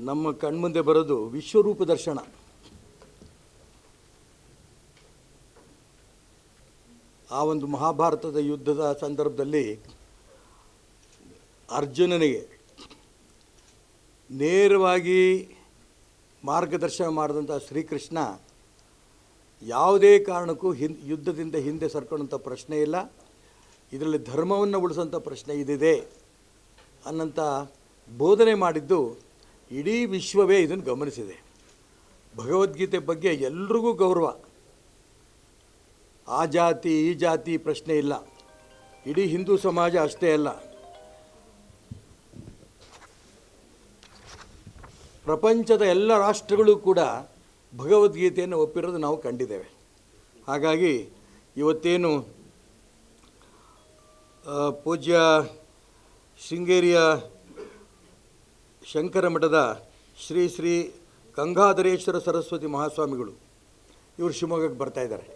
ನಮ್ಮ ಕಣ್ಮುಂದೆ ಬರೋದು ವಿಶ್ವರೂಪ ದರ್ಶನ. ಆ ಒಂದು ಮಹಾಭಾರತದ ಯುದ್ಧದ ಸಂದರ್ಭದಲ್ಲಿ ಅರ್ಜುನನಿಗೆ ನೇರವಾಗಿ ಮಾರ್ಗದರ್ಶನ ಮಾಡಿದಂಥ ಶ್ರೀಕೃಷ್ಣ ಯಾವುದೇ ಕಾರಣಕ್ಕೂ ಹಿಂದ್ ಯುದ್ಧದಿಂದ ಹಿಂದೆ ಸರ್ಕೊಳ್ಳೋಂಥ ಪ್ರಶ್ನೆ ಇಲ್ಲ. ಇದರಲ್ಲಿ ಧರ್ಮವನ್ನು ಉಳಿಸೋಂಥ ಪ್ರಶ್ನೆ ಇದಿದೆ ಅನ್ನಂಥ ಬೋಧನೆ ಮಾಡಿದ್ದು ಇಡೀ ವಿಶ್ವವೇ ಇದನ್ನು ಗಮನಿಸಿದೆ. ಭಗವದ್ಗೀತೆ ಬಗ್ಗೆ ಎಲ್ರಿಗೂ ಗೌರವ. ಆ ಜಾತಿ, ಈ ಜಾತಿ ಪ್ರಶ್ನೆ ಇಲ್ಲ. ಇಡೀ ಹಿಂದೂ ಸಮಾಜ ಅಷ್ಟೇ ಅಲ್ಲ. ಪ್ರಪಂಚದ ಎಲ್ಲ ರಾಷ್ಟ್ರಗಳು ಕೂಡ ಭಗವದ್ಗೀತೆಯನ್ನು ಒಪ್ಪಿರೋದು ನಾವು ಕಂಡಿದ್ದೇವೆ. ಹಾಗಾಗಿ ಇವತ್ತೇನು ಪೂಜ್ಯ ಶೃಂಗೇರಿಯ ಶಂಕರ ಮಠದ ಶ್ರೀ ಶ್ರೀ ಗಂಗಾಧರೇಶ್ವರ ಸರಸ್ವತಿ ಮಹಾಸ್ವಾಮಿಗಳು. ಇವರು ಶಿವಮೊಗ್ಗಕ್ಕೆ ಬರ್ತಾ ಇದ್ದಾರೆ.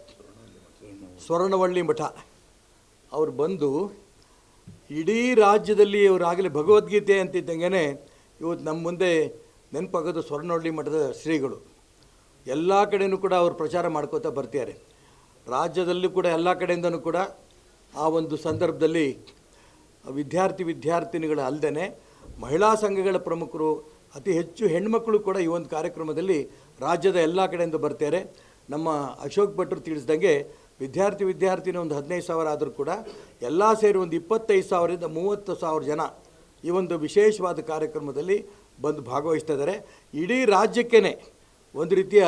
ಸ್ವರ್ಣವಳ್ಳಿ ಮಠ. ಅವರು ಬಂದು ಇಡೀ ರಾಜ್ಯದಲ್ಲಿ ಇವರು ಆಗಲೇ ಭಗವದ್ಗೀತೆ ಅಂತಿದ್ದಂಗೆ ಇವತ್ತು ನಮ್ಮ ಮುಂದೆ ನೆನಪಾಗೋದು ಸ್ವರ್ಣವಳ್ಳಿ ಮಠದ ಶ್ರೀಗಳು. ಎಲ್ಲ ಕಡೆಯೂ ಕೂಡ ಅವರು ಪ್ರಚಾರ ಮಾಡ್ಕೋತಾ ಬರ್ತಿದ್ದಾರೆ. ರಾಜ್ಯದಲ್ಲಿ ಕೂಡ ಎಲ್ಲ ಕಡೆಯಿಂದನೂ ಕೂಡ ಆ ಒಂದು ಸಂದರ್ಭದಲ್ಲಿ ವಿದ್ಯಾರ್ಥಿ ವಿದ್ಯಾರ್ಥಿನಿಗಳು ಅಲ್ಲದೆ ಮಹಿಳಾ ಸಂಘಗಳ ಪ್ರಮುಖರು, ಅತಿ ಹೆಚ್ಚು ಹೆಣ್ಮಕ್ಳು ಕೂಡ ಈ ಒಂದು ಕಾರ್ಯಕ್ರಮದಲ್ಲಿ ರಾಜ್ಯದ ಎಲ್ಲ ಕಡೆಯಿಂದ ಬರ್ತಾರೆ. ನಮ್ಮ ಅಶೋಕ್ ಭಟ್ರು ತಿಳಿಸ್ದಂಗೆ ವಿದ್ಯಾರ್ಥಿ ವಿದ್ಯಾರ್ಥಿನಿ ಒಂದು ಹದಿನೈದು ಸಾವಿರ ಆದರೂ ಕೂಡ ಎಲ್ಲ ಸೇರಿ ಒಂದು ಇಪ್ಪತ್ತೈದು ಸಾವಿರದಿಂದ ಮೂವತ್ತು ಸಾವಿರ ಜನ ಈ ಒಂದು ವಿಶೇಷವಾದ ಕಾರ್ಯಕ್ರಮದಲ್ಲಿ ಬಂದು ಭಾಗವಹಿಸ್ತಾ ಇದ್ದಾರೆ. ಇಡೀ ರಾಜ್ಯಕ್ಕೇ ಒಂದು ರೀತಿಯ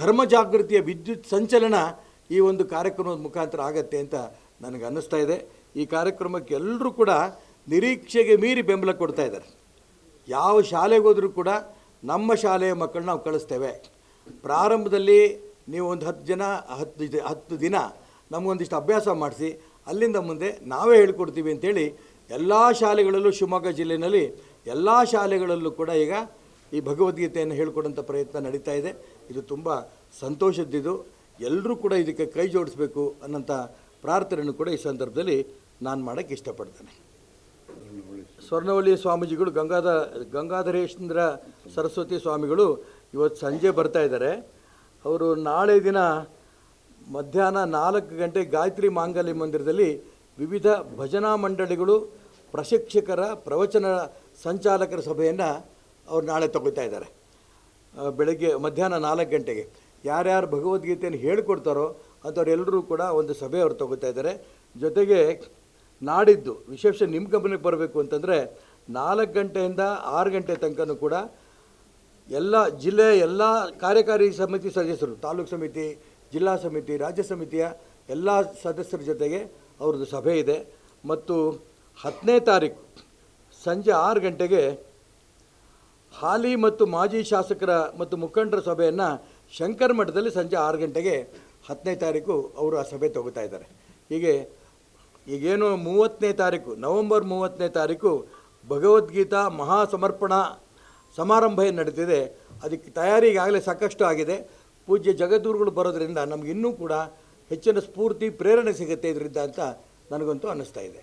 ಧರ್ಮ ಜಾಗೃತಿಯ ವಿದ್ಯುತ್ ಸಂಚಲನ ಈ ಒಂದು ಕಾರ್ಯಕ್ರಮದ ಮುಖಾಂತರ ಆಗತ್ತೆ ಅಂತ ನನಗೆ ಅನ್ನಿಸ್ತಾ ಇದೆ. ಈ ಕಾರ್ಯಕ್ರಮಕ್ಕೆ ಎಲ್ಲರೂ ಕೂಡ ನಿರೀಕ್ಷೆಗೆ ಮೀರಿ ಬೆಂಬಲ ಕೊಡ್ತಾ ಇದ್ದಾರೆ. ಯಾವ ಶಾಲೆಗೆ ಹೋದರೂ ಕೂಡ ನಮ್ಮ ಶಾಲೆಯ ಮಕ್ಕಳನ್ನ ನಾವು ಕಳಿಸ್ತೇವೆ. ಪ್ರಾರಂಭದಲ್ಲಿ ನೀವು ಒಂದು ಹತ್ತು ಜನ, ಹತ್ತು ಹತ್ತು ದಿನ ನಮಗೊಂದಿಷ್ಟು ಅಭ್ಯಾಸ ಮಾಡಿಸಿ, ಅಲ್ಲಿಂದ ಮುಂದೆ ನಾವೇ ಹೇಳ್ಕೊಡ್ತೀವಿ ಅಂತೇಳಿ ಎಲ್ಲ ಶಾಲೆಗಳಲ್ಲೂ ಶಿವಮೊಗ್ಗ ಜಿಲ್ಲೆಯಲ್ಲಿ ಎಲ್ಲ ಶಾಲೆಗಳಲ್ಲೂ ಕೂಡ ಈಗ ಈ ಭಗವದ್ಗೀತೆಯನ್ನು ಹೇಳ್ಕೊಡೋಂಥ ಪ್ರಯತ್ನ ನಡೀತಾ ಇದೆ. ಇದು ತುಂಬ ಸಂತೋಷದ್ದಿದು. ಎಲ್ಲರೂ ಕೂಡ ಇದಕ್ಕೆ ಕೈ ಜೋಡಿಸ್ಬೇಕು ಅನ್ನೋಂಥ ಪ್ರಾರ್ಥನೆಯನ್ನು ಕೂಡ ಈ ಸಂದರ್ಭದಲ್ಲಿ ನಾನು ಮಾಡೋಕ್ಕೆ ಇಷ್ಟಪಡ್ತೇನೆ. ಸ್ವರ್ಣವಳ್ಳಿ ಸ್ವಾಮೀಜಿಗಳು ಗಂಗಾಧ ಗಂಗಾಧರೇಶ್ವರ ಸರಸ್ವತಿ ಸ್ವಾಮಿಗಳು ಇವತ್ತು ಸಂಜೆ ಬರ್ತಾ ಇದ್ದಾರೆ. ಅವರು ನಾಳೆ ದಿನ ಮಧ್ಯಾಹ್ನ ನಾಲ್ಕು ಗಂಟೆ ಗಾಯತ್ರಿ ಮಾಂಗಲ್ಯ ಮಂದಿರದಲ್ಲಿ ವಿವಿಧ ಭಜನಾ ಮಂಡಳಿಗಳು, ಪ್ರಶಿಕ್ಷಕರ, ಪ್ರವಚನ ಸಂಚಾಲಕರ ಸಭೆಯನ್ನು ಅವ್ರು ನಾಳೆ ತಗೊಳ್ತಾ ಇದ್ದಾರೆ. ಬೆಳಗ್ಗೆ ಮಧ್ಯಾಹ್ನ ನಾಲ್ಕು ಗಂಟೆಗೆ. ಯಾರ್ಯಾರು ಭಗವದ್ಗೀತೆಯನ್ನು ಹೇಳಿಕೊಡ್ತಾರೋ ಅಂಥವ್ರೆಲ್ಲರೂ ಕೂಡ ಒಂದು ಸಭೆ ಅವ್ರು ತಗೋತಾ ಇದ್ದಾರೆ. ಜೊತೆಗೆ ನಾಡಿದ್ದು, ವಿಶೇಷ ನಿಮ್ಮ ಗಮನಕ್ಕೆ ಬರಬೇಕು ಅಂತಂದರೆ ನಾಲ್ಕು ಗಂಟೆಯಿಂದ ಆರು ಗಂಟೆ ತನಕನೂ ಕೂಡ ಎಲ್ಲ ಜಿಲ್ಲೆಯ ಎಲ್ಲ ಕಾರ್ಯಕಾರಿ ಸಮಿತಿ ಸದಸ್ಯರು, ತಾಲೂಕು ಸಮಿತಿ, ಜಿಲ್ಲಾ ಸಮಿತಿ, ರಾಜ್ಯ ಸಮಿತಿಯ ಎಲ್ಲ ಸದಸ್ಯರ ಜೊತೆಗೆ ಅವ್ರದ್ದು ಸಭೆ ಇದೆ. ಮತ್ತು ಹತ್ತನೇ ತಾರೀಕು ಸಂಜೆ ಆರು ಗಂಟೆಗೆ ಹಾಲಿ ಮತ್ತು ಮಾಜಿ ಶಾಸಕರ ಮತ್ತು ಮುಖಂಡರ ಸಭೆಯನ್ನು ಶಂಕರ ಮಠದಲ್ಲಿ ಸಂಜೆ ಆರು ಗಂಟೆಗೆ ಹತ್ತನೇ ತಾರೀಕು ಅವರು ಆ ಸಭೆ ತಗೋತಾ ಇದ್ದಾರೆ. ಹೀಗೆ ಈಗೇನು ಮೂವತ್ತನೇ ತಾರೀಕು, ನವೆಂಬರ್ ಮೂವತ್ತನೇ ತಾರೀಕು ಭಗವದ್ಗೀತಾ ಮಹಾಸಮರ್ಪಣಾ ಸಮಾರಂಭ ಏನು ನಡೀತಿದೆ, ಅದಕ್ಕೆ ತಯಾರಿ ಈಗಾಗಲೇ ಸಾಕಷ್ಟು ಆಗಿದೆ. ಪೂಜ್ಯ ಜಗದ್ಗುರುಗಳು ಬರೋದರಿಂದ ನಮಗಿನ್ನೂ ಕೂಡ ಹೆಚ್ಚಿನ ಸ್ಫೂರ್ತಿ, ಪ್ರೇರಣೆ ಸಿಗುತ್ತೆ ಇದರಿಂದ ಅಂತ ನನಗಂತೂ ಅನ್ನಿಸ್ತಾ ಇದೆ.